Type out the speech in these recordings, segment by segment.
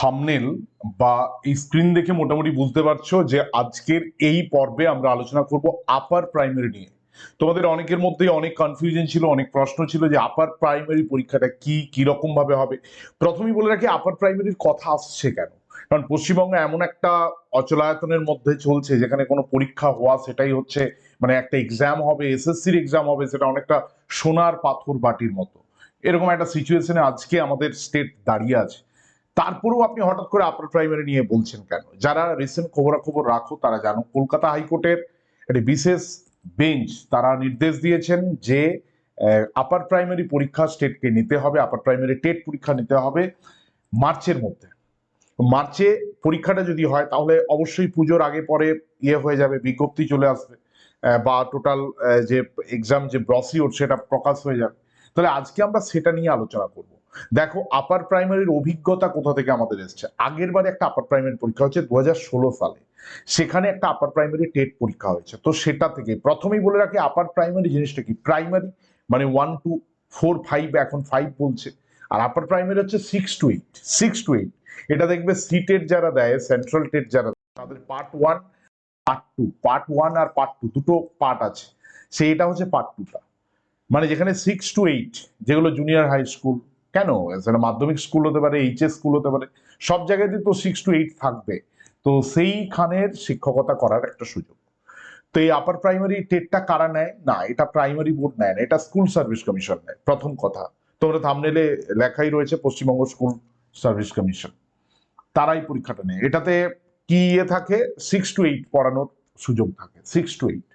Thumbnail বা এই screen দেখে মোটামুটি বুঝতে পারছ যে আজকের এই পর্বে আমরা আলোচনা করব আপার প্রাইমারি নিয়ে। তোমাদের অনেকের মধ্যে অনেক কনফিউশন ছিল, অনেক প্রশ্ন ছিল যে আপার প্রাইমারি পরীক্ষাটা কি কি রকম ভাবে হবে? প্রথমেই বলে রাখি আপার প্রাইমারির কথা আসছে কেন? কারণ পশ্চিমবঙ্গে এমন একটা অচলায়তনের মধ্যে চলছে যেখানে কোনো পরীক্ষা হওয়া সেটাই হচ্ছে মানে একটা এক্সাম হবে এসএসসির এক্সাম হবে, সেটা অনেকটা সোনার পাথর বাটির মতো। এরকম একটা সিচুয়েশনে আজকে আমাদের স্টেট দাঁড়িয়ে আছে। তারপরেও আপনি হঠাৎ করে আপার প্রাইমারি নিয়ে বলছেন কেন? যারা রিসেন্ট খবরাখবর রাখো, তারা জানো কলকাতা হাইকোর্টের একটি বিশেষ বেঞ্চ তারা নির্দেশ দিয়েছেন যে আপার প্রাইমারি পরীক্ষা স্টেটকে নিতে হবে আপার প্রাইমারি টেট পরীক্ষা নিতে হবে মার্চের মধ্যে। মার্চে পরীক্ষাটা যদি হয়, তাহলে অবশ্যই পুজোর আগে পরে ইয়ে হয়ে যাবে, বিজ্ঞপ্তি চলে আসবে বা টোটাল যে এক্সাম যে ব্রসিওর সেটা প্রকাশ হয়ে যাবে। তাহলে আজকে আমরা সেটা নিয়ে আলোচনা করব। দেখো আপার প্রাইমারির অভিজ্ঞতা কোথা থেকে আমাদের এসছে? আগের বারে একটা আপার প্রাইমারি পরীক্ষা হচ্ছে দু হাজার ষোলো সালে। সেখানে একটা আপার প্রাইমারি টেট পরীক্ষা হয়েছে। তো সেটা থেকে প্রথমেই বলে রাখি আপার প্রাইমারি জিনিসটা কি? প্রাইমারি মানে ওয়ান টু ফোর ফাইভ এখন ফাইভ বলছে। আর আপার প্রাইমারি হচ্ছে six to eight six to eight এটা দেখবে সিটের যারা দেয় সেন্ট্রাল টেট যারা দেয়, তাদের part one part two part one আর পার্ট টু দুটো পার্ট আছে। সেইটা হচ্ছে পার্ট টুটা মানে যেখানে সিক্স টু এইট যেগুলো জুনিয়র হাই স্কুল কেন? সেটা মাধ্যমিক স্কুল হতে পারে, এইচএস স্কুল হতে পারে, সব জায়গাতেই তো সিক্স টু এইট থাকবে। তো সেইখানের শিক্ষকতা করার একটা সুযোগ। তো এই আপার প্রাইমারি টেটটা কারা নেয়? না, এটা প্রাইমারি বোর্ড নেয় না, এটা স্কুল সার্ভিস কমিশন নেয়, প্রথম কথা। তোমরা থামনেলে লেখাই রয়েছে পশ্চিমবঙ্গ স্কুল সার্ভিস কমিশন তারাই পরীক্ষাটা নেয়। এটাতে কি ইয়ে থাকে? সিক্স টু এইট পড়ানোর সুযোগ থাকে সিক্স টু এইট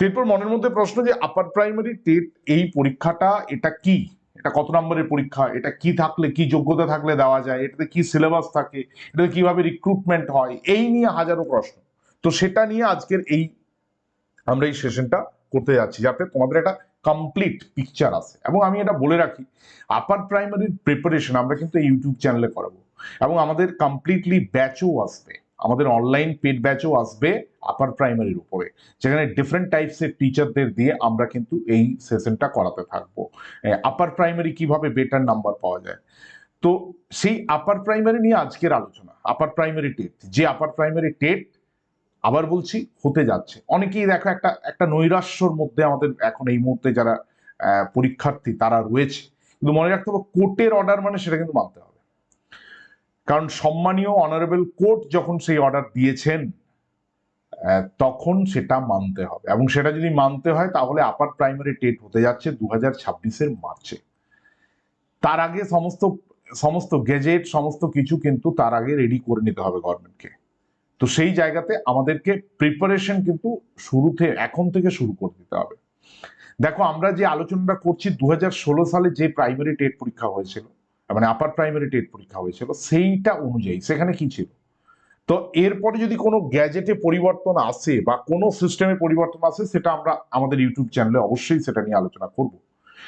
এরপর মনের মধ্যে প্রশ্ন যে আপার প্রাইমারি টেট এই পরীক্ষাটা এটা কি? এটা কত নম্বরের পরীক্ষা? এটা কি থাকলে, কি যোগ্যতা থাকলে দেওয়া যায়? এটাতে কি সিলেবাস থাকে? এটাতে কীভাবে রিক্রুটমেন্ট হয়? এই নিয়ে হাজারো প্রশ্ন। তো সেটা নিয়ে আজকের এই আমরা এই সেশনটা করতে যাচ্ছি, যাতে তোমাদের একটা কমপ্লিট পিকচার আসে। এবং আমি এটা বলে রাখি আপার প্রাইমারির প্রিপারেশন আমরা কিন্তু ইউটিউব চ্যানেলে করাবো। এবং আমাদের কমপ্লিটলি ব্যাচও আসবে। আমাদের অনলাইন পেড ব্যাচও আসবে আপার প্রাইমারির উপরে। যেখানে ডিফারেন্ট টাইপসের টিচারদের দিয়ে আমরা কিন্তু এই সেশনটা করাতে থাকব। আপার প্রাইমারি কীভাবে বেটার নাম্বার পাওয়া যায়? তো সেই আপার প্রাইমারি নিয়ে আজকের আলোচনা। আপার প্রাইমারি টেট যে আপার প্রাইমারি টেট আবার বলছি, হতে যাচ্ছে। অনেকেই দেখো একটা একটা নৈরাশ্যর মধ্যে আমাদের এখন এই মুহূর্তে যারা পরীক্ষার্থী তারা রয়েছে। কিন্তু মনে রাখতে হবে কোর্টের অর্ডার মানে সেটা কিন্তু মানতে হবে। কারণ সম্মানীয় অনারেবল কোর্ট যখন সেই অর্ডার দিয়েছেন তখন সেটা মানতে হবে। এবং সেটা যদি মানতে হয়, তাহলে আপার প্রাইমারি টেট হতে যাচ্ছে দু হাজার ছাব্বিশের মার্চে। তার আগে সমস্ত সমস্ত গেজেট সমস্ত কিছু কিন্তু তার আগে রেডি করে নিতে হবে গভর্নমেন্টকে তো সেই জায়গাতে আমাদেরকে প্রিপারেশন কিন্তু শুরুতে, এখন থেকে শুরু করে দিতে হবে। দেখো, আমরা যে আলোচনাটা করছি দু হাজার ষোলো সালে যে প্রাইমারি টেট পরীক্ষা হয়েছিল মানে আপার প্রাইমারি টেট পরীক্ষা হয়েছিল, সেইটা অনুযায়ী, সেখানে কি ছিল? তো এরপরে যদি কোনো গ্যাজেটে পরিবর্তন আসে বা কোনো সিস্টেমে পরিবর্তন আসে, সেটা আমরা আমাদের ইউটিউব চ্যানেলে অবশ্যই সেটা নিয়ে আলোচনা করব।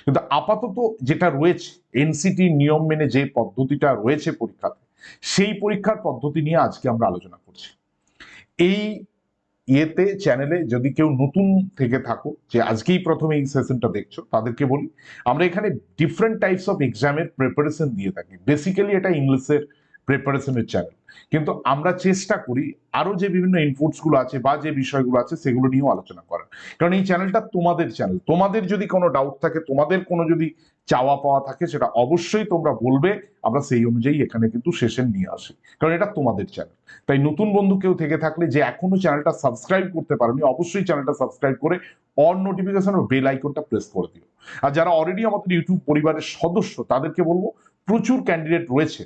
কিন্তু আপাতত যেটা রয়েছে এনসিটি নিয়ম মেনে যে পদ্ধতিটা রয়েছে পরীক্ষাতে, সেই পরীক্ষার পদ্ধতি নিয়ে আজকে আমরা আলোচনা করছি। এই ইয়েতে চ্যানেলে যদি কেউ নতুন থেকে থাকো, যে আজকেই প্রথমে এই সেশনটা দেখছ, তাদেরকে বলি, আমরা এখানে ডিফারেন্ট টাইপস অফ এক্সামের প্রিপারেশন দিয়ে থাকি। বেসিক্যালি এটা ইংলিশের প্রিপারেশনের চ্যানেল কিন্তু আমরা চেষ্টা করি আরও যে বিভিন্ন ইনপুটসগুলো আছে বা যে বিষয়গুলো আছে সেগুলো নিয়েও আলোচনা করার। কারণ এই চ্যানেলটা তোমাদের চ্যানেল তোমাদের যদি কোনো ডাউট থাকে, তোমাদের কোনো যদি চাওয়া পাওয়া থাকে, সেটা অবশ্যই তোমরা বলবে। আমরা সেই অনুযায়ী এখানে কিন্তু সেশন নিয়ে আসি। কারণ এটা তোমাদের চ্যানেল তাই নতুন বন্ধু কেউ থেকে থাকলে যে এখনও চ্যানেলটা সাবস্ক্রাইব করতে পারোনি, অবশ্যই চ্যানেলটা সাবস্ক্রাইব করে অন নোটিফিকেশন ও বেল আইকনটা প্রেস করে দিও। আর যারা অলরেডি আমাদের ইউটিউব পরিবারের সদস্য, তাদেরকে বলব, প্রচুর ক্যান্ডিডেট রয়েছে।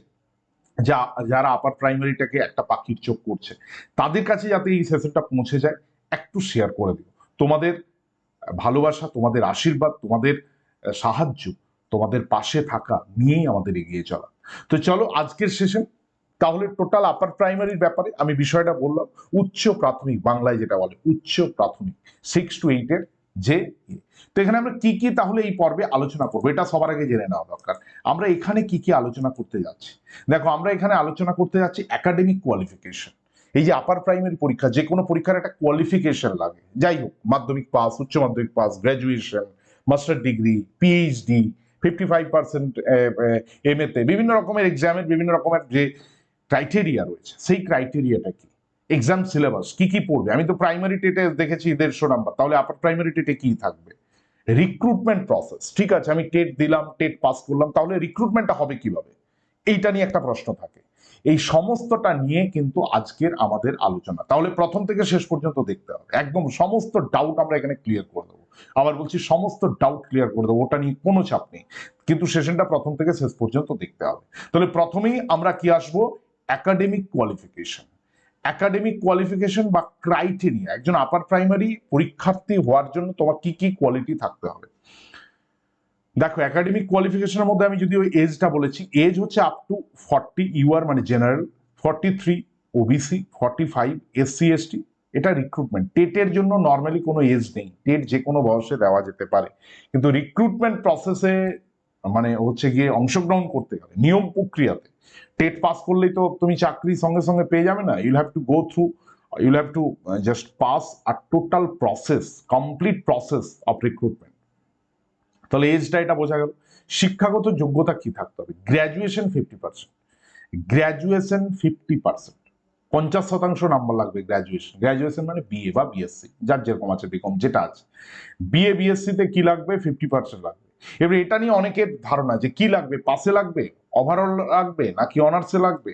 যা, যারা আপার প্রাইমারিটাকে একটা পাখির চোখ করছে, তাদের কাছে যাতে এই সেশনটা পৌঁছে যায়, একটু শেয়ার করে দিও। তোমাদের ভালোবাসা, তোমাদের আশীর্বাদ, তোমাদের সাহায্য, তোমাদের পাশে থাকা নিয়েই আমাদের এগিয়ে চলা। তো চলো আজকের সেশন তাহলে টোটাল আপার প্রাইমারির ব্যাপারে আমি বিষয়টা বললাম, উচ্চ প্রাথমিক, বাংলায় যেটা বলে, উচ্চ প্রাথমিক সিক্স টু এইটের যে। তো এখানে আমরা কি কি তাহলে এই পর্বে আলোচনা করব? এটা সবার আগে জেনে নেওয়া দরকার। আমরা এখানে কি কি আলোচনা করতে যাচ্ছি? দেখো, আমরা এখানে আলোচনা করতে যাচ্ছি একাডেমিক কোয়ালিফিকেশন এই যে আপার প্রাইমারি পরীক্ষা, যে কোনো পরীক্ষার একটা কোয়ালিফিকেশন লাগে। যাই হোক, মাধ্যমিক পাস উচ্চ মাধ্যমিক pass graduation master degree PhD fifty five percent M এতে বিভিন্ন রকমের এক্সামের বিভিন্ন রকমের যে ক্রাইটেরিয়া রয়েছে, সেই ক্রাইটেরিয়াটা কি? এক্সাম সিলেবাস কি কি পড়বে? আমি তো প্রাইমারি টেটে দেখেছি দেড়শো নাম্বার তাহলে আপার প্রাইমারি টেটে কি থাকবে? রিক্রুটমেন্ট প্রসেস ঠিক আছে, আমি টেট দিলাম, টেট পাস করলাম, তাহলে রিক্রুটমেন্টটা হবে কীভাবে? এইটা নিয়ে একটা প্রশ্ন থাকে। এই সমস্তটা নিয়ে কিন্তু আজকের আমাদের আলোচনা। তাহলে প্রথম থেকে শেষ পর্যন্ত দেখতে হবে। একদম সমস্ত ডাউট আমরা এখানে ক্লিয়ার করে দেবো। আবার বলছি সমস্ত ডাউট ক্লিয়ার করে দেবো, ওটা নিয়ে কোনো চাপ নেই। কিন্তু সেশনটা প্রথম থেকে শেষ পর্যন্ত দেখতে হবে। তাহলে প্রথমেই আমরা কি আসব? একাডেমিক কোয়ালিফিকেশন একাডেমিক কোয়ালিফিকেশন বা ক্রাইটেরিয়া একজন আপার প্রাইমারি পরীক্ষার্থী হওয়ার জন্য তোমার কি কি কোয়ালিটি থাকতে হবে? দেখো একাডেমিক কোয়ালিফিকেশনের মধ্যে আমি যদি ওই এজটা বলেছি এজ হচ্ছে আপ টু ফর্টি ইউআর মানে general forty three OBC forty five SC ST এটা রিক্রুটমেন্ট টেটের জন্য নর্মালি কোনো এজ নেই। টেট যে কোনো বয়সে দেওয়া যেতে পারে। কিন্তু রিক্রুটমেন্ট প্রসেসে মানে হচ্ছে গিয়ে অংশগ্রহণ করতে গেলে, নিয়ম প্রক্রিয়াতে। টেট পাস করলেই তো তুমি চাকরি সঙ্গে সঙ্গে পেয়ে যাবে না। You'll have to go through you'll have to just pass R total process complete process of recruitment তাহলে এজটা এটা বোঝা গেল। শিক্ষাগত যোগ্যতা কি থাকতে হবে? Graduation fifty percent graduation fifty percent পঞ্চাশ শতাংশ নাম্বার লাগবে গ্র্যাজুয়েশন গ্র্যাজুয়েশন মানে বিএ বা বিএসসি যার যেরকম আছে বিকম যেটা আছে। বিএ বিএসসিতে কি লাগবে? ফিফটি পার্সেন্ট লাগবে। এবার এটা নিয়ে অনেকের ধারণা যে কি লাগবে? পাসে লাগবে? ওভারঅল লাগবে? নাকি অনার্সে লাগবে?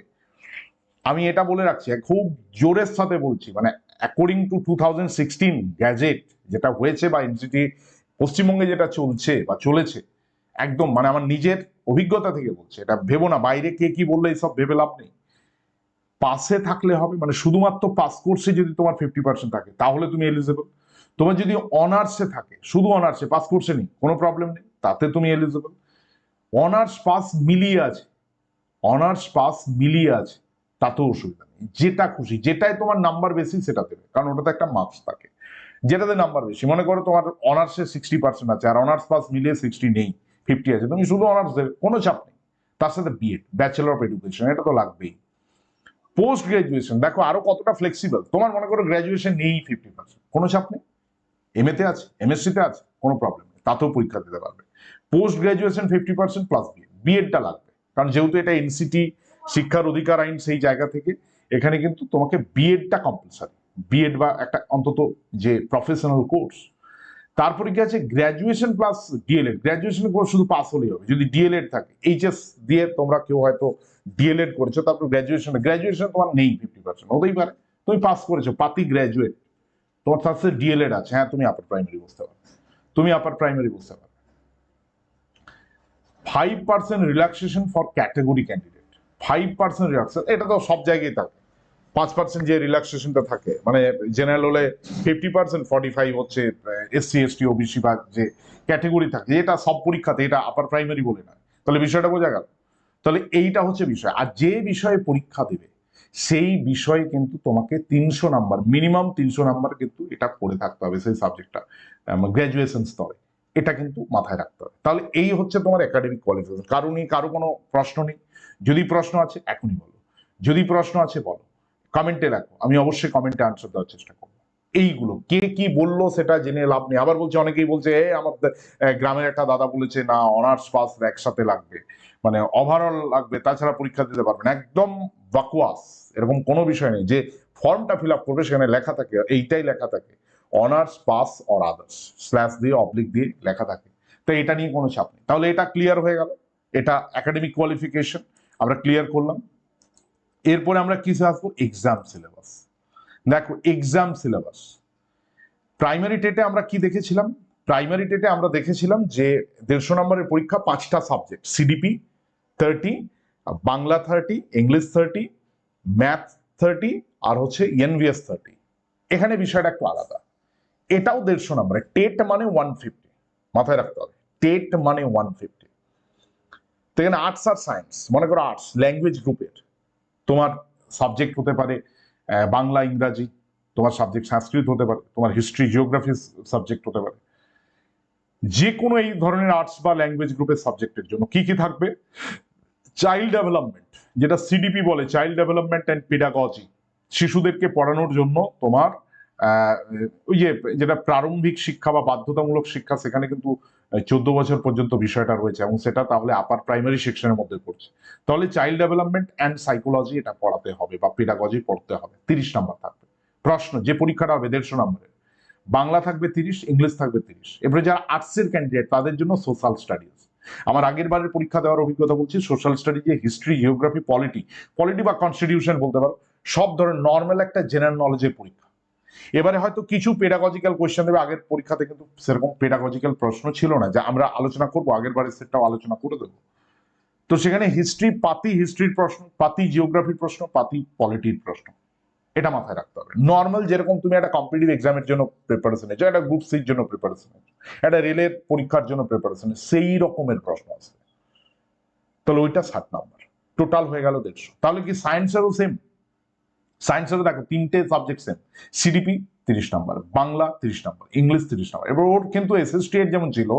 আমি এটা বলে রাখছি খুব জোরের সাথে বলছি মানে according to two thousand sixteen gazette যেটা হয়েছে বা এনসিটি পশ্চিমবঙ্গে যেটা চলছে বা চলেছে, একদম মানে আমার নিজের অভিজ্ঞতা থেকে বলছে, এটা ভেবো না, বাইরে কে কি বললে এইসব ভেবে লাভ নেই। পাসে থাকলে হবে মানে শুধুমাত্র পাস কোর্সে যদি তোমার ফিফটি পার্সেন্ট থাকে, তাহলে তুমি এলিজেবল তোমার যদি অনার্সে থাকে, শুধু অনার্সে পাস কোর্সে নেই, কোনো প্রবলেম নেই। তাতে তুমি এলিজেবল অনার্স পাস মিলিয়ে আছে। অনার্স পাস মিলিয়ে আছে, তাতেও অসুবিধা নেই। যেটা খুশি, যেটাই তোমার নাম্বার বেশি, সেটা দেবে। কারণ ওটাতে একটা মার্কস থাকে। যেটাতে নাম্বার বেশি, মনে করো তোমার অনার্সে সিক্সটি পার্সেন্ট আছে, আর অনার্স পাস মিলিয়ে সিক্সটি নেই ফিফটি আছে, তুমি শুধু অনার্স দেবে, কোনো চাপ নেই। তার সাথে বিএড ব্যাচেলর অফ এডুকেশন এটা তো লাগবেই। পোস্ট গ্রাজুয়েশন দেখো আরও কতটা ফ্লেক্সিবল তোমার মনে করো গ্রাজুয়েশন নেই ফিফটি পার্সেন্ট কোনো চাপ নেই। এম এমএতে আছে এমএসসিতে আছে, কোনো প্রবলেম নেই, তাতেও পরীক্ষা দিতে পারবে। Post graduation fifty percent plus BEd বিএডটা লাগবে। কারণ যেহেতু এটা এনসিটি শিক্ষার অধিকার আইন সেই জায়গা থেকে, এখানে কিন্তু তোমাকে বিএডটা কম্পালসারি বিএড বা একটা অন্তত যে প্রফেশনাল কোর্স তারপরে কি আছে? Graduation plus DElEd graduation course শুধু পাস হলেই হবে। যদি ডিএলএড থাকে এইচএস দিয়ে তোমরা কেউ হয়তো ডিএলএড করেছ, তারপর গ্র্যাজুয়েশন গ্র্যাজুয়েশন তোমার নেই ফিফটি পার্সেন্ট হতেই পারে। তুমি পাস করেছ, পাতি গ্র্যাজুয়েট তোমার তার সাথে ডিএলএড আছে। হ্যাঁ তুমি আপার প্রাইমারি বুঝতে পারো। তুমি আপার প্রাইমারি বুঝতে পারবে five percent relaxation for category candidate five percent relaxation এটা তো সব জায়গায় থাকে। পাঁচ পার্সেন্ট যে রিল্যাক্সেশনটা থাকে মানে জেনারেল হলে ফিফটি পার্সেন্ট ফর্টি ফাইভ হচ্ছে এসসি এসটি ওবিসি বা যে ক্যাটেগরি থাকে, এটা সব পরীক্ষাতে, এটা আপার প্রাইমারি বলে না। তাহলে বিষয়টা বোঝা গেল। তাহলে এইটা হচ্ছে বিষয়। আর যে বিষয়ে পরীক্ষা দেবে, সেই বিষয়ে কিন্তু তোমাকে তিনশো নাম্বার মিনিমাম তিনশো নাম্বার কিন্তু এটা পড়ে থাকতে হবে সেই সাবজেক্টটা গ্র্যাজুয়েশন স্তরে। এটা কিন্তু মাথায় রাখতে হবে। তাহলে এই হচ্ছে তোমার একাডেমিক কোয়ালিফিকেশন কারও নেই কারও কোনো প্রশ্ন নেই। যদি প্রশ্ন আছে, এখনই বলো। যদি প্রশ্ন আছে, বলো। কমেন্টে রাখো। আমি অবশ্যই কমেন্টে আনসার দেওয়ার চেষ্টা করব। এইগুলো, কে কি বলল সেটা জেনে লাভ নেই। আবার বলছে, অনেকেই বলছে, এ, আমার গ্রামের একটা দাদা বলেছে, না অনার্স পাস একসাথে লাগবে। মানে ওভারঅল লাগবে, তাছাড়া পরীক্ষা দিতে পারবেন একদম বাকুয়াস এরকম কোনো বিষয় নেই। যে ফর্মটা ফিল আপ করবে, সেখানে লেখা থাকে, এইটাই লেখা থাকে। Honours pass or others slash দিয়ে অবলিক দিয়ে লেখা থাকে। তো এটা নিয়ে কোনো চাপ নেই। তাহলে এটা ক্লিয়ার হয়ে গেল। এটা একাডেমিক কোয়ালিফিকেশন আমরা ক্লিয়ার করলাম। এরপরে আমরা কিসে আসব এক্সাম সিলেবাস দেখো এক্সাম সিলেবাস প্রাইমারি টেটে আমরা কি দেখেছিলাম? প্রাইমারি টেটে আমরা দেখেছিলাম যে দেড়শো নম্বরের পরীক্ষা পাঁচটা subject CDP thirty Bangla thirty English thirty math thirty আর হচ্ছে এনভিএস থার্টি এখানে বিষয়টা একটু আলাদা। এটাও দেড়শো নম্বরে টেট মানে ওয়ান ফিফটি মাথায় রাখতে হবে। টেট মানে ওয়ান ফিফটি এখানে আর্টস আর সায়েন্স মনে করো আর্টস ল্যাঙ্গুয়েজ গ্রুপের তোমার সাবজেক্ট হতে পারে বাংলা, ইংরাজি, তোমার সাবজেক্ট সংস্কৃত হতে পারে, তোমার হিস্ট্রি জিওগ্রাফি সাবজেক্ট হতে পারে। যে কোনো এই ধরনের আর্টস বা ল্যাঙ্গুয়েজ গ্রুপের সাবজেক্টের জন্য কি কি থাকবে? চাইল্ড ডেভেলপমেন্ট যেটা সিডিপি বলে চাইল্ড ডেভেলপমেন্ট অ্যান্ড পেডাগজি শিশুদেরকে পড়ানোর জন্য তোমার আহ, ওই যে যেটা প্রারম্ভিক শিক্ষা বা বাধ্যতামূলক শিক্ষা সেখানে কিন্তু চোদ্দ বছর পর্যন্ত বিষয়টা রয়েছে এবং সেটা তাহলে আপার প্রাইমারি সেকশনের মধ্যে পড়ছে। তাহলে চাইল্ড ডেভেলপমেন্ট অ্যান্ড সাইকোলজি এটা পড়াতে হবে বা পেডাগজি পড়তে হবে। তিরিশ নাম্বার থাকবে। প্রশ্ন যে পরীক্ষাটা হবে দেড়শো নম্বরের বাংলা থাকবে তিরিশ ইংলিশ থাকবে তিরিশ। এবারে যারা আর্টসের ক্যান্ডিডেট তাদের জন্য সোশ্যাল স্টাডিজ আমার আগের বারের পরীক্ষা দেওয়ার অভিজ্ঞতা বলছি সোশ্যাল স্টাডি যে হিস্ট্রি জিওগ্রাফি পলিটি পলিটি বা কনস্টিটিউশন বলতে পারো সব ধরনের নর্মাল একটা জেনারেল নলেজের পরীক্ষা। এবারে হয়তো কিছু পেডাগজিক্যাল কোয়েশ্চেন দেবে, আগের পরীক্ষাতে কিন্তু সেরকম পেডাগজিক্যাল প্রশ্ন ছিল না, যা আমরা আলোচনা করব, আগের বারের সেটটাও আলোচনা করে দেবো। তো সেখানে হিস্ট্রি পাতি হিস্ট্রির প্রশ্ন, পাতি জিওগ্রাফির প্রশ্ন, পাতি পলিটির প্রশ্ন, এটা মাথায় রাখতে হবে। নর্মাল যেরকম তুমি একটা কম্পিটিভ এক্সামের জন্য প্রিপারেশন নিচ্ছ একটা গ্রুপ সির জন্য প্রিপারেশন নিচ্ছ একটা রেলের পরীক্ষার জন্য প্রিপারেশন সেই রকমের প্রশ্ন আসবে তাহলে ওইটা ষাট নাম্বার টোটাল হয়ে গেল দেড়শো। তাহলে কি সায়েন্সেরও সেম সায়েন্সেরও দেখো তিনটে সাবজেক্ট সেম সিডিপি তিরিশ নাম্বার বাংলা তিরিশ নাম্বার ইংলিশ তিরিশ নাম্বার এবার ওর কিন্তু এসএসটি এর যেমন ছিল,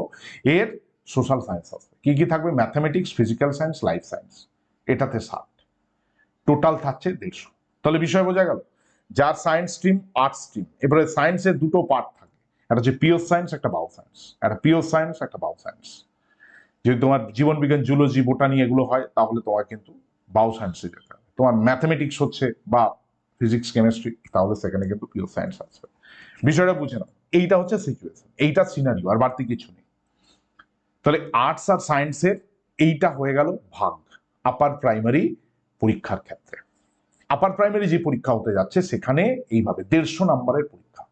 এর সোশ্যাল সায়েন্স আসবে কী কী থাকবে? Mathematics physical science life science এটাতে ষাট। টোটাল থাকছে দেড়শো। তাহলে বিষয় বোঝা গেল? যার সায়েন্স স্ট্রিম আর্টস স্ট্রিম এবারে সায়েন্সের দুটো পার্ট থাকে। একটা হচ্ছে পিওর সায়েন্স একটা বাও সায়েন্স একটা পিওর সায়েন্স একটা বাও সায়েন্স যদি তোমার জীবন বিজ্ঞান জুলজি বোটানি এগুলো হয়, তাহলে তোমার কিন্তু বাও সায়েন্সে যেতে হবে। তোমার ম্যাথামেটিক্স হচ্ছে বা ফিজিক্স কেমিস্ট্রি তাহলে সেখানে কিন্তু পিওর সায়েন্স আসবে। বিষয়টা বুঝে নাও, এইটা হচ্ছে সিচুয়েশন এইটা সিনারিও আর বাড়তি কিছু নেই। তাহলে আর্টস আর সায়েন্সের এইটা হয়ে গেল ভাগ আপার প্রাইমারি পরীক্ষার ক্ষেত্রে। আপার প্রাইমারি যে পরীক্ষা হতে যাচ্ছে, সেখানে এইভাবে দেড়শো নাম্বারের পরীক্ষা।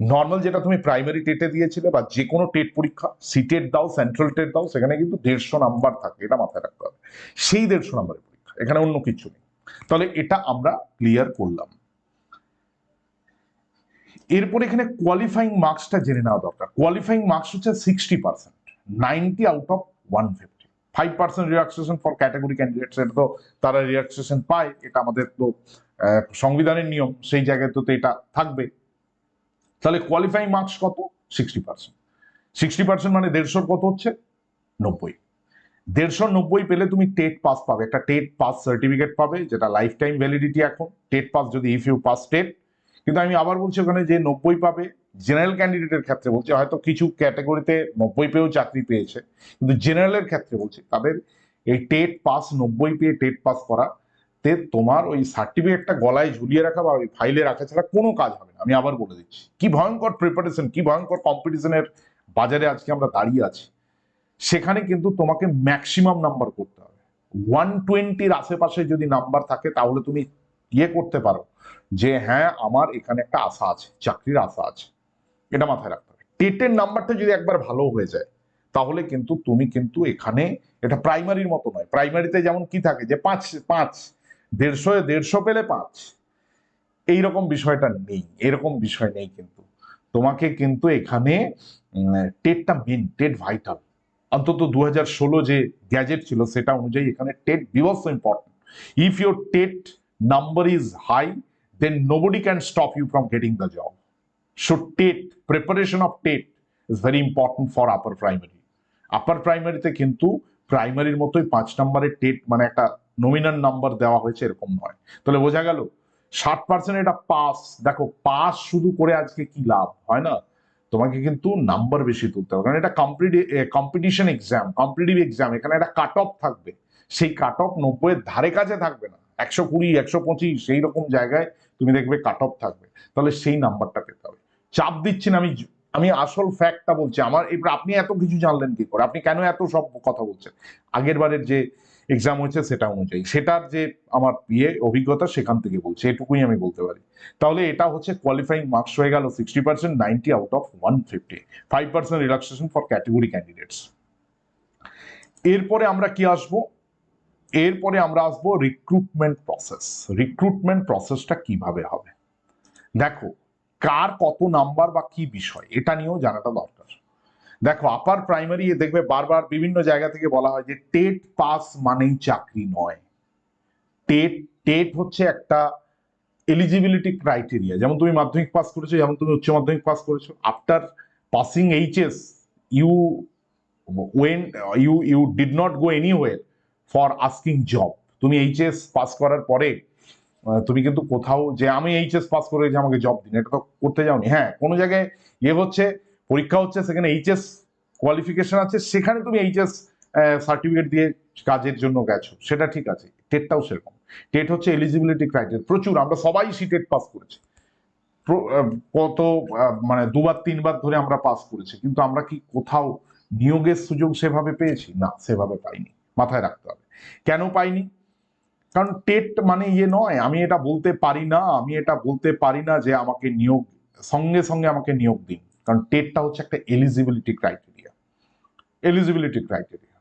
নর্মাল যেটা তুমি প্রাইমারি টেটে দিয়েছিলে বা যে কোনো টেট পরীক্ষা সিটেট দাও সেন্ট্রাল টেট দাও, সেখানে কিন্তু দেড়শো নাম্বার থাকে, এটা মাথায় রাখতে হবে। সেই দেড়শো নাম্বারের পরীক্ষা, এখানে অন্য কিছু নেই। তাহলে এটা আমরা ক্লিয়ার করলাম। এরপর এখানে কোয়ালিফাইং মার্কসটা জেনে নেওয়া দরকার। কোয়ালিফাইং মার্কস হচ্ছে sixty percent ninety out of one fifty five percent relaxation for category candidates এটা তো তারা রিল্যাক্সেশন পায়, এটা আমাদের তো সংবিধানের নিয়ম, সেই জায়গায় তো এটা থাকবে। তাহলে কোয়ালিফাইং মার্কস কত? সিক্সটি পার্সেন্ট সিক্সটি পার্সেন্ট মানে দেড়শোর কত হচ্ছে? নব্বই। দেড়শো নব্বই পেলে তুমি টেট পাস পাবে। একটা টেট পাস সার্টিফিকেট পাবে, যেটা লাইফ টাইম ভ্যালিডিটি এখন। টেট পাস যদি ইফ ইউ পাস টেট, কিন্তু আমি আবার বলছি ওখানে যে নব্বই পাবে জেনারেল ক্যান্ডিডেটের ক্ষেত্রে বলছি, হয়তো কিছু ক্যাটাগরিতে নব্বই পেয়েও চাকরি পেয়েছে, কিন্তু জেনারেলের ক্ষেত্রে বলছি, তাদের এই টেট পাস নব্বই পেয়ে টেট পাস করা, তে তোমার ওই সার্টিফিকেটটা গলায় ঝুলিয়ে রাখা বা ওই ফাইলে রাখা ছাড়া কোনো কাজ হবে না। আমি আবার বলে দিচ্ছি, কি ভয়ঙ্কর প্রিপারেশন কি ভয়ঙ্কর কম্পিটিশনের বাজারে আজকে আমরা দাঁড়িয়ে আছি। সেখানে কিন্তু তোমাকে ম্যাক্সিমাম নাম্বার করতে হবে। ওয়ান টোয়েন্টির আশেপাশে যদি নাম্বার থাকে, তাহলে তুমি ইয়ে করতে পারো যে হ্যাঁ আমার এখানে একটা আশা আছে, চাকরির আশা আছে। এটা মাথায় রাখতে হবে। টেটের নাম্বারটা যদি একবার ভালো হয়ে যায়, তাহলে কিন্তু তুমি কিন্তু এখানে, এটা প্রাইমারির মতো নয়। প্রাইমারিতে যেমন কি থাকে যে, পাঁচ পাঁচ, দেড়শো দেড়শো পেলে পাঁচ। এইরকম বিষয়টা নেই, এরকম বিষয় নেই কিন্তু। তোমাকে কিন্তু এখানে টেটটা মেন টেট ভাইটাল অন্তত দু হাজার ষোলো যে গ্যাজেট ছিল, সেটা অনুযায়ী এখানে TET because important if your TET number is high then nobody can stop you from getting the job so TET preparation of TET is very important for upper primary upper প্রাইমারিতে কিন্তু প্রাইমারির মতোই পাঁচ নম্বরের TET মানে একটা nominal number দেওয়া হয়েছে, এরকম নয়। তাহলে বোঝা গেল, ষাট পার্সেন্ট এটা পাস দেখো পাস শুধু করে আজকে কি লাভ? হয় না? তোমাকে কিন্তু নাম্বার বেশি তুলতে হবে। কারণ এটা কম্পিটিশন এক্সাম কম্পিটিটিভ এক্সাম এখানে একটা কাট অফ থাকবে। সেই কাট অফ নব্বইয়ের ধারে কাছে থাকবে না। একশো কুড়ি, একশো পঁচিশ, সেই রকম জায়গায় তুমি দেখবে কাট অফ থাকবে। তাহলে সেই নাম্বারটা পেতে হবে। চাপ দিচ্ছি না, আমি আমি আসল ফ্যাক্টটা বলছি। আমার এবার আপনি এত কিছু জানলেন কি করে? আপনি কেন এত সব কথা বলছেন? আগের বারের যে এক্সাম হয়েছে সেটা অনুযায়ী সেটার যে আমার ইয়ে অভিজ্ঞতা, সেখান থেকে বলছি। এটুকুই আমি বলতে পারি। তাহলে এটা হচ্ছে কোয়ালিফাইং মার্কস হয়ে গেল sixty percent ninety out of one fifty five percent relaxation for category candidates এরপরে আমরা কি আসব? এরপরে আমরা আসব রিক্রুটমেন্ট প্রসেস রিক্রুটমেন্ট প্রসেসটা কীভাবে হবে? দেখো, কার কত নাম্বার বা কি বিষয়, এটা নিয়েও জানাটা দরকার। দেখো আপার প্রাইমারি দেখবে বারবার বিভিন্ন জায়গা থেকে বলা হয় যে টেট পাস মানেই চাকরি নয়। টেট টেট হচ্ছে একটা এলিজিবিলিটি ক্রাইটেরিয়া যেমন তুমি মাধ্যমিক পাস করেছ, যেমন তুমি উচ্চ মাধ্যমিক পাস করেছ after passing HS you when you you did not go anyway for asking job তুমি এইচএস পাস করার পরে তুমি কিন্তু কোথাও যে আমি এইচএস পাস করে যে আমাকে জব দিন, এটা তো করতে যাওনি। হ্যাঁ কোনো জায়গায় ইয়ে হচ্ছে পরীক্ষা হচ্ছে, সেখানে এইচএস কোয়ালিফিকেশন আছে, সেখানে তুমি এইচএস সার্টিফিকেট দিয়ে কাজের জন্য গেছো, সেটা ঠিক আছে টেটটাও সেরকম। টেট হচ্ছে এলিজিবিলিটি ক্রাইটেরিয়া প্রচুর, আমরা সবাই সি টেট পাস করেছি। কত মানে দুবার, তিনবার ধরে আমরা পাস করেছি, কিন্তু আমরা কি কোথাও নিয়োগের সুযোগ সেভাবে পেয়েছি? না, সেভাবে পাইনি, মাথায় রাখতে হবে। কেন পাইনি? কারণ টেট মানে ইয়ে নয়, আমি এটা বলতে পারি না, আমি এটা বলতে পারি না যে আমাকে নিয়োগ, সঙ্গে সঙ্গে আমাকে নিয়োগ দিন। কারণ টেটটা হচ্ছে একটা এলিজিবিলিটি ক্রাইটেরিয়া এলিজিবিলিটি ক্রাইটেরিয়া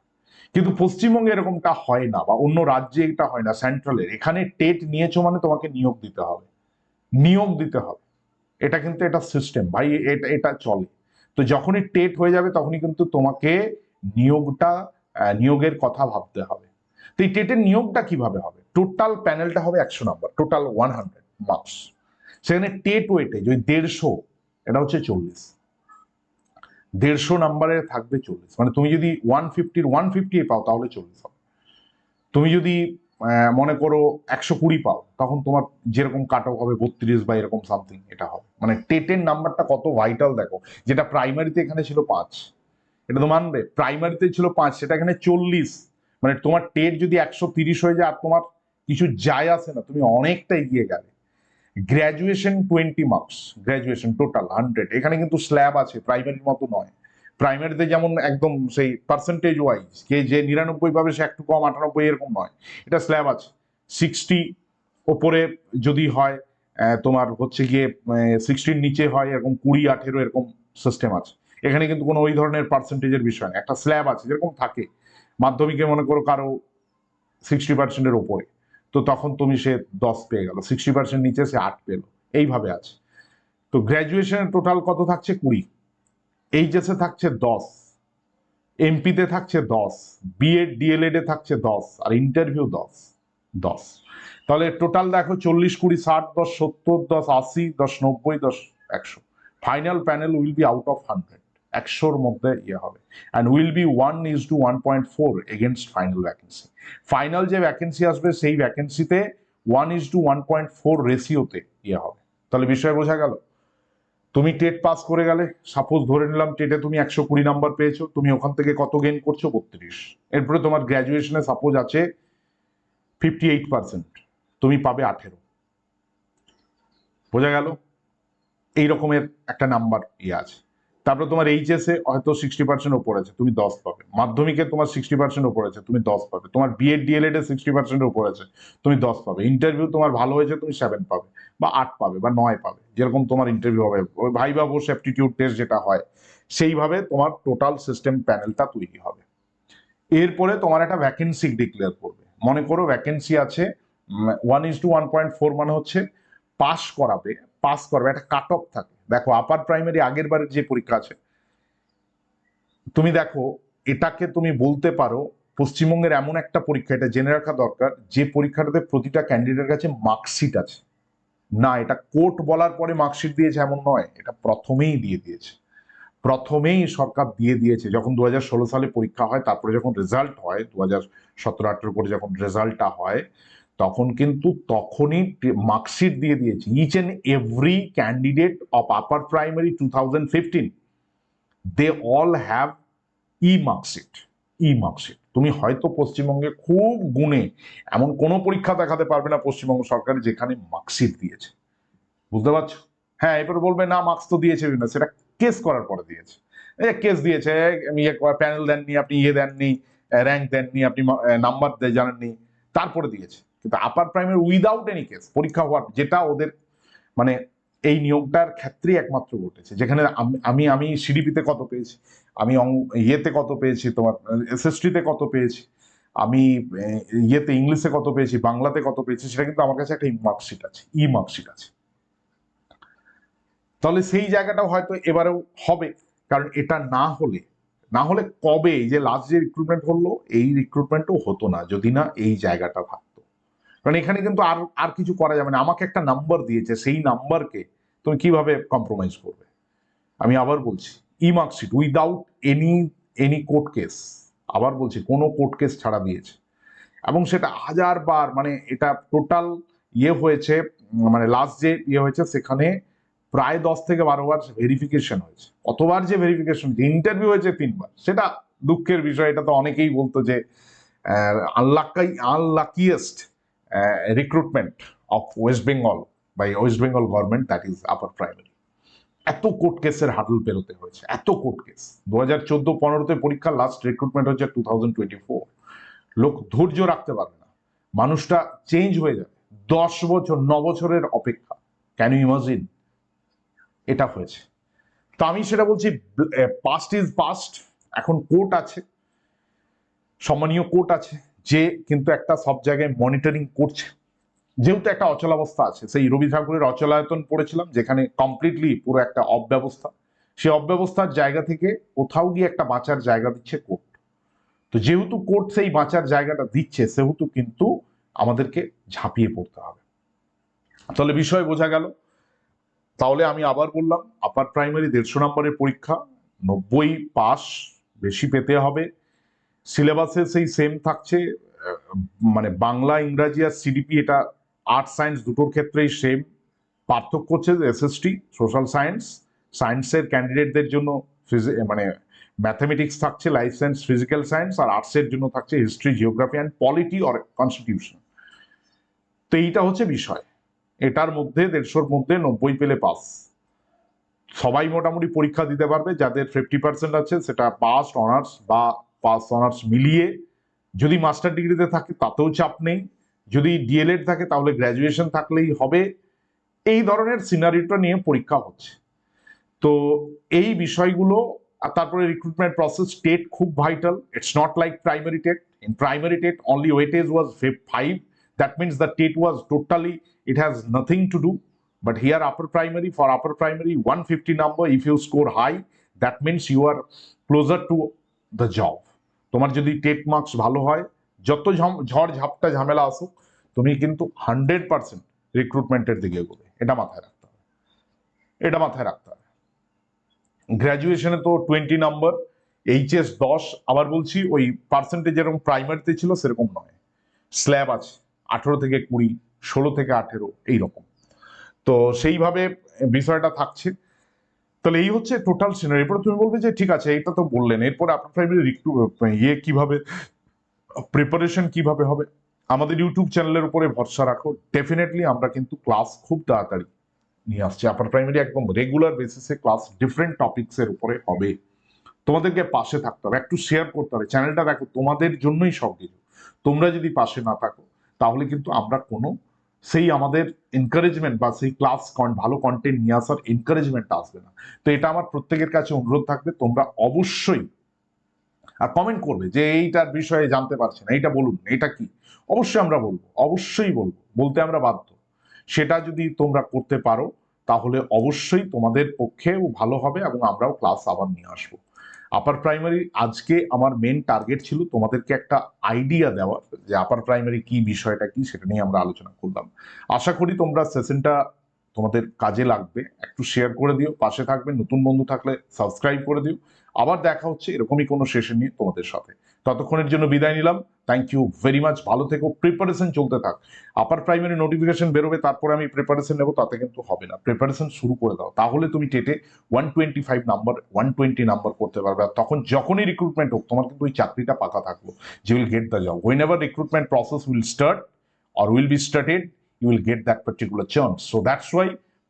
কিন্তু পশ্চিমবঙ্গে এরকমটা হয় না বা অন্য রাজ্যে এটা হয় না সেন্ট্রালের এখানে টেট নিয়েছো মানে তোমাকে নিয়োগ দিতে হবে। নিয়োগ দিতে হবে। এটা কিন্তু এটা সিস্টেম ভাই, এটা এটা চলে। তো যখনই টেট হয়ে যাবে তখনই কিন্তু তোমাকে নিয়োগটা নিয়োগের কথা ভাবতে হবে। তো এই টেটের নিয়োগটা কীভাবে হবে? টোটাল প্যানেলটা হবে একশো number total one hundred marks সেখানে টেট ওয়েটে যদি দেড়শো, এটা হচ্ছে চল্লিশ। দেড়শো নাম্বারে থাকবে চল্লিশ। মানে তুমি যদি ওয়ান ফিফটির ওয়ান ফিফটি পাও, তাহলে চল্লিশ হবে। তুমি যদি মনে করো একশো কুড়ি পাও, তখন তোমার যেরকম কাট অফ হবে বত্রিশ বা এরকম সামথিং এটা হবে। মানে টেটের নাম্বারটা কত ভাইটাল দেখো। যেটা প্রাইমারিতে এখানে ছিল পাঁচ। এটা তো মানবে? প্রাইমারিতে ছিল পাঁচ, সেটা এখানে চল্লিশ। মানে তোমার টেট যদি একশো তিরিশ হয়ে যায় আর তোমার কিছু যায় আসে না, তুমি অনেকটা এগিয়ে গেলে। Graduation twenty marks graduation total hundred এখানে কিন্তু স্ল্যাব আছে প্রাইমারির মতো নয়। প্রাইমারিতে যেমন একদম সেই পার্সেন্টেজ ওয়াইজ কে যে নিরানব্বই পাবে সে একটু কম, আটানব্বই এরকম নয়। এটা স্ল্যাব আছে। সিক্সটি ওপরে যদি হয় তোমার হচ্ছে গিয়ে সিক্সটির নিচে হয়, এরকম কুড়ি, আঠেরো এরকম সিস্টেম আছে। এখানে কিন্তু কোনো ওই ধরনের পার্সেন্টেজের বিষয় না। একটা স্ল্যাব আছে, যেরকম থাকে। মাধ্যমিকে মনে করো কারও সিক্সটি পার্সেন্টের ওপরে। তো তখন তুমি সে দশ পেয়ে গেল সিক্সটি পার্সেন্ট নিচে সে আট পেল, এইভাবে আছে। তো গ্র্যাজুয়েশনের টোটাল কত থাকছে? কুড়ি। এইচএসে থাকছে দশ এমপিতে থাকছে দশ বিএড ডিএলএড এ থাকছে দশ, আর ইন্টারভিউ দশ দশ। তাহলে টোটাল দেখো চল্লিশ, কুড়ি, ষাট, দশ, সত্তর, দশ, আশি, দশ, নব্বই, দশ, একশো। Final panel will be out of hundred একশোর মধ্যে ইয়ে হবে। And will be one is to one point four against final vacancy final যে ভ্যাকেন্সি আসবে, সেই ভ্যাকেন্সিতে one is to one point four রেশিওতে ইয়ে হবে। তাহলে বিষয় বোঝা গেল? তুমি টেট পাস করে গেলে সাপোজ ধরে নিলাম টেটে তুমি একশো কুড়ি নাম্বার পেয়েছ, তুমি ওখান থেকে কত গেইন করছ? বত্রিশ। এরপরে তোমার গ্র্যাজুয়েশনে সাপোজ আছে ফিফটি এইট পার্সেন্ট তুমি পাবে আঠেরো। বোঝা গেল? এই রকমের একটা নাম্বার ইয়ে আছে। তারপরে তোমার এইচএস হয়তো সিক্সটি পার্সেন্ট ওপর আছে, তুমি দশ পাবে। মাধ্যমিকে তোমার সিক্সটি পার্সেন্ট ওপর আছে, তুমি দশ পাবে। তোমার বিএড ডিএলএড এ সিক্সটি পার্সেন্ট ওপর আছে, তুমি দশ পাবে। ইন্টারভিউ তোমার ভালো হয়েছে, তুমি সেভেন পাবে, বা আট পাবে, বা নয় পাবে। যেরকম তোমার ইন্টারভিউ হবে, ভাইবা বোস অ্যাপটিটিউড টেস্ট যেটা হয়, সেইভাবে তোমার টোটাল সিস্টেম প্যানেলটা তৈরি হবে। এরপরে তোমার একটা ভ্যাকেন্সি ডিক্লেয়ার করবে। মনে করো ভ্যাকেন্সি আছে one is to one point four মানে হচ্ছে পাস করাবে পাস করবে, একটা কাট অফ থাকে। দেখো আপার প্রাইমারি আগের বারের যে পরীক্ষা আছে, তুমি দেখো, এটাকে তুমি বলতে পারো, পশ্চিমবঙ্গের এমন একটা পরীক্ষা, এটা জেনে রাখা দরকার, যে পরীক্ষাটাতে প্রতিটা ক্যান্ডিডেটের কাছে মার্কশিট আছে। না, এটা কোর্ট বলার পরে মার্কশিট দিয়েছে এমন নয়, এটা প্রথমেই দিয়ে দিয়েছে। প্রথমেই সরকার দিয়ে দিয়েছে, যখন দু হাজার ষোলো সালে পরীক্ষা হয়, তারপরে যখন রেজাল্ট হয় দু হাজার সতেরো আঠেরো করে যখন রেজাল্টটা হয় তখন কিন্তু তখনই মার্কশিট দিয়ে দিয়েছে। Each and every candidate of upper primary two thousand fifteen they all have e marksheet e marksheet তুমি হয়তো পশ্চিমবঙ্গে খুব গুণে এমন কোনো পরীক্ষা দেখাতে পারবে না পশ্চিমবঙ্গ সরকার যেখানে মার্কশিট দিয়েছে। বুঝতে পারছ? হ্যাঁ এবার বলবে, না মার্কস তো দিয়েছে না। সেটা কেস করার পরে দিয়েছে। কেস দিয়েছে ইয়ে প্যানেল দেননি, আপনি ইয়ে দেননি র্যাঙ্ক দেননি, আপনি নাম্বার জানেননি, তারপরে দিয়েছে। কিন্তু আপার প্রাইমের উইদাউট এনি কেস পরীক্ষা হওয়ার, যেটা ওদের মানে এই নিয়োগটার ক্ষেত্রেই একমাত্র ঘটেছে। যেখানে আমি- আমি সিডিপিতে কত পেয়েছি, আমি ইয়েতে কত পেয়েছি, তোমার এসএসটিতে কত পেয়েছি, আমি ইয়েতে ইংলিশে কত পেয়েছি, বাংলাতে কত পেয়েছি, সেটা কিন্তু আমার কাছে একটা মার্কশিট আছে, ই মার্কশিট আছে। তাহলে সেই জায়গাটাও হয়তো এবারেও হবে, কারণ এটা না হলে না হলে কবে যে লাস্ট যে রিক্রুটমেন্ট হলো, এই রিক্রুটমেন্টও হতো না, যদি না এই জায়গাটা থাকতো। কারণ এখানে কিন্তু আর আর কিছু করা যাবে না। আমাকে একটা নাম্বার দিয়েছে, সেই নাম্বারকে তুমি কীভাবে কম্প্রোমাইজ করবে? আমি আবার বলছি e marksheet without any any court case আবার বলছি, কোনো কোর্ট কেস ছাড়া দিয়েছে। এবং সেটা হাজার বার মানে এটা টোটাল ইয়ে হয়েছে মানে লাস্ট যে ইয়ে হয়েছে, সেখানে প্রায় দশ থেকে বারো বার ভেরিফিকেশন হয়েছে। কতবার যে ভেরিফিকেশন ইন্টারভিউ হয়েছে তিনবার। সেটা দুঃখের বিষয়, এটা তো অনেকেই বলতো যে unlucky unluckiest recruitment of West Bengal by West Bengal government that is upper primary এত কোর্ট কেসের হাডল পেরোতে হয়েছে, এত কোর্ট কেস দু হাজার চোদ্দ পনেরোতে পরীক্ষার লাস্ট রিক্রুটমেন্ট হচ্ছে টু থাউজেন্ড টোয়েন্টি ফোর লোক ধৈর্য রাখতে পারবে না। মানুষটা চেঞ্জ হয়ে যাবে। দশ বছর, ন বছরের অপেক্ষা। ক্যান ইউ ইমাজিন এটা হয়েছে। তো আমি সেটা বলছি পাস্ট ইজ পাস্ট এখন কোর্ট আছে। সম্মানীয় কোর্ট আছে। যে কিন্তু একটা সব জায়গায় মনিটরিং করছে। যেহেতু একটা অচলাবস্থা আছে, সেই রবি ঠাকুরের অচলায়তন পড়েছিলাম, যেখানে কমপ্লিটলি পুরো একটা অব্যবস্থা। সেই অব্যবস্থার জায়গা থেকে কোথাও গিয়ে একটা বাঁচার জায়গা দিচ্ছে কোর্ট তো যেহেতু কোর্ট সেই বাঁচার জায়গাটা দিচ্ছে, সেহেতু কিন্তু আমাদেরকে ঝাঁপিয়ে পড়তে হবে। তাহলে বিষয় বোঝা গেল। তাহলে আমি আবার বললাম আপার প্রাইমারি দেড়শো নম্বরের পরীক্ষা, নব্বই পাস বেশি পেতে হবে। সিলেবাসে সেই সেম থাকছে মানে বাংলা, ইংরাজি আর সিডিপি এটা আর্ট সায়েন্স দুটোর ক্ষেত্রেই সেম পার্থক্য হচ্ছে এসএসটি সোশ্যাল সায়েন্স সায়েন্সের ক্যান্ডিডেটদের জন্য মানে ম্যাথামেটিক্স থাকছে লাইফ সায়েন্স ফিজিক্যাল সায়েন্স আর আর্টসের জন্য থাকছে history geography and polity or constitution তো এইটা হচ্ছে বিষয়। এটার মধ্যে, দেড়শোর মধ্যে নব্বই পেলে পাস সবাই মোটামুটি পরীক্ষা দিতে পারবে, যাদের ফিফটি পার্সেন্ট আছে, সেটা পাস অনার্স বা পাস অনার্স মিলিয়ে যদি মাস্টার ডিগ্রিতে থাকে তাতেও চাপ নেই। যদি ডিএলএড থাকে তাহলে গ্র্যাজুয়েশন থাকলেই হবে। এই ধরনের সিনারিটা নিয়ে পরীক্ষা হচ্ছে। তো এই বিষয়গুলো আর তারপরে রিক্রুটমেন্ট প্রসেস টেট খুব vital it's not like primary TET. In primary TET only weightage was five that means the TET was totally it has nothing to do. But here upper primary, for upper primary 150 number, if you score high, that means you are closer to the job. তোমার যদি TET marks ভালো হয়, যত ঝড় ঝাপটা ঝামেলা আসুক, তুমি কিন্তু হান্ড্রেড পার্সেন্ট রিক্রুটমেন্টের দিকে এগোবে। এটা মাথায় রাখতে হবে। এটা মাথায় রাখতে হবে। গ্র্যাজুয়েশনে তো টোয়েন্টি নাম্বার এইচএস দশ, আবার বলছি ওই পার্সেন্টেজ যেরকম প্রাইমারিতে ছিল সেরকম নয়। স্ল্যাব আছে, আঠেরো থেকে কুড়ি, ষোলো থেকে আঠেরো, এইরকম। তো সেইভাবে বিষয়টা থাকছে। তাহলে এই হচ্ছে টোটাল সিনারি এরপরে তুমি বলবে যে, ঠিক আছে, এটা তো বললেন। এরপরে আপনার প্রাইমারি ইয়ে কীভাবে প্রিপারেশন কীভাবে হবে? আমাদের ইউটিউব চ্যানেলের উপরে ভরসা রাখো। ডেফিনেটলি আমরা কিন্তু ক্লাস খুব তাড়াতাড়ি নিয়ে আসছি। আপার প্রাইমারি একদম রেগুলার বেসিসে ক্লাস ডিফারেন্ট টপিকসের উপরে হবে। তোমাদেরকে পাশে থাকতে হবে। একটু শেয়ার করতে হবে। চ্যানেলটা দেখো, তোমাদের জন্যই সব কিছু। তোমরা যদি পাশে না থাকো, তাহলে কিন্তু আমরা কোনো সেই আমাদের এনকারেজমেন্ট বা সেই ক্লাস ভালো কন্টেন্ট নিয়ে আসার এনকারেজমেন্ট আসবে না। তো এটা আমার প্রত্যেকের কাছে অনুরোধ থাকবে, তোমরা অবশ্যই আর কমেন্ট করবে যে এইটার বিষয়ে জানতে পারছি না, এইটা বলুন, এটা কি? অবশ্যই আমরা বলব, অবশ্যই বলব, বলতে আমরা বাধ্য। সেটা যদি তোমরা করতে পারো, তাহলে অবশ্যই তোমাদের পক্ষেও ভালো হবে এবং আমরাও ক্লাস আবার নিয়ে আসব। আপার প্রাইমারি আজকে আমার মেন টার্গেট ছিল তোমাদেরকে একটা আইডিয়া দেওয়ার, যে আপার প্রাইমারি কি বিষয়টা কি সেটা নিয়ে আমরা আলোচনা করলাম। আশা করি তোমরা সেশনটা তোমাদের কাজে লাগবে। একটু শেয়ার করে দিও, পাশে থাকবে, নতুন বন্ধু থাকলে সাবস্ক্রাইব করে দিও। আবার দেখা হচ্ছে এরকমই কোনো সেশন নিয়ে তোমাদের সাথে। ততক্ষণের জন্য বিদায় নিলাম। থ্যাংক ইউ ভেরি মাচ ভালো থেকো। প্রিপারেশন চলতে থাক। আপার প্রাইমারি নোটিফিকেশন বেরোবে তারপরে আমি প্রিপারেশন নেব তাতে কিন্তু হবে না। প্রিপারেশন শুরু করে দাও। তাহলে তুমি টেটে one twenty five number one twenty number করতে পারবে। আর তখন যখনই রিক্রুটমেন্ট হোক তোমার কিন্তু ওই চাকরিটা পাকা থাকল। যে will get the job whenever recruitment process will start or will be started, you will get that particular chance. So that's why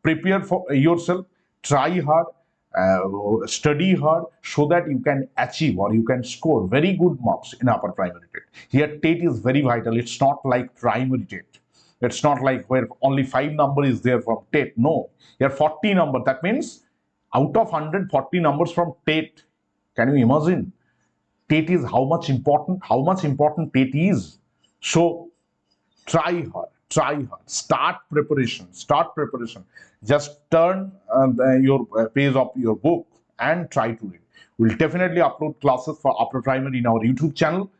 prepare for yourself, try hard, uh, study hard so that you can achieve or you can score very good marks in upper primary TET. Here, TET is very vital. It's not like primary TET. It's not like where only five number is there from TET. No, here 40 number. That means out of 140 numbers from TET. Can you imagine? TET is how much important, how much important TET is. So try hard try hard. Start preparation. Start preparation. Just turn uh, the- your uh, page of your book and try to read. We'll definitely upload classes for upper primary in our youtube channel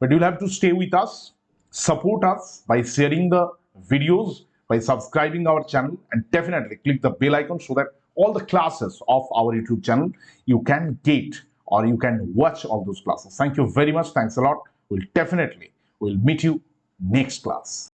but you'll have to stay with us support us by sharing the videos by subscribing our channel and definitely click the bell icon so that all the classes of our youtube channel you can get or you can watch all those classes. Thank you very much. Thanks a lot. We'll definitely we'll meet you next class